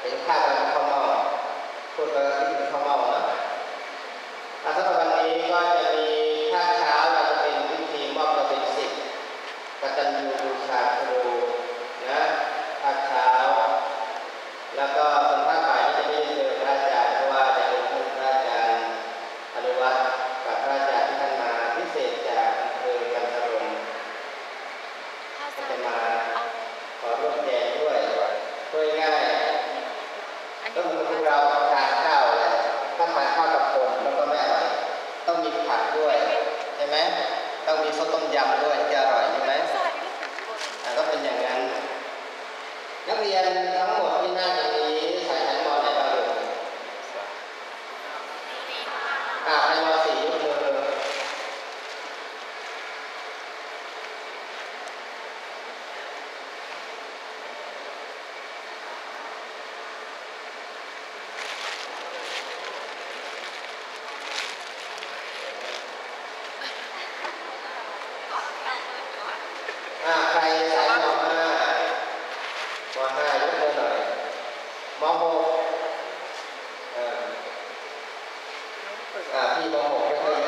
เห็นข้าวกันข้าวเมาพูดไปก็คิดถึงข้าวเมาเนาะอะสำหรับวันนี้ก็จะมีภาคเช้าเราจะเป็นพิธีมอบตัวเป็นสิทธิ์กตัญญูบูชาครูนะภาคเช้า แล้วก็ตอนภาคบ่ายนี่จะไม่ได้เจอพระอาจารย์เพราะว่าจะเป็นพระอาจารย์อนุวัฒน์กับพระอาจารย์ที่ท่านมาพิเศษจากอำเภอกันทรมถ้าก็จะจะมา เอา ขอร่วมแจกด้วยช่วยง่าย อัน ก็นี้เหมือนพวกเราทานข้าวแหละถ้าทานข้าวกับคนแล้วก็ไม่อร่อย ต้องมีผักด้วยใช่ไหมต้องมีซดต้มยำด้วยจะอร่อยใช่ไหมสวัสดีค่ะอะก็เป็นอย่างนั้น นักเรียนทั้งหมดที่นั่งอย่างนี้สายชั้นมไหนบ้างลูกอ่าใครมสี่ยกมือเลย อ่าใครสายมห้ามห้ายกมือหน่อยมห ก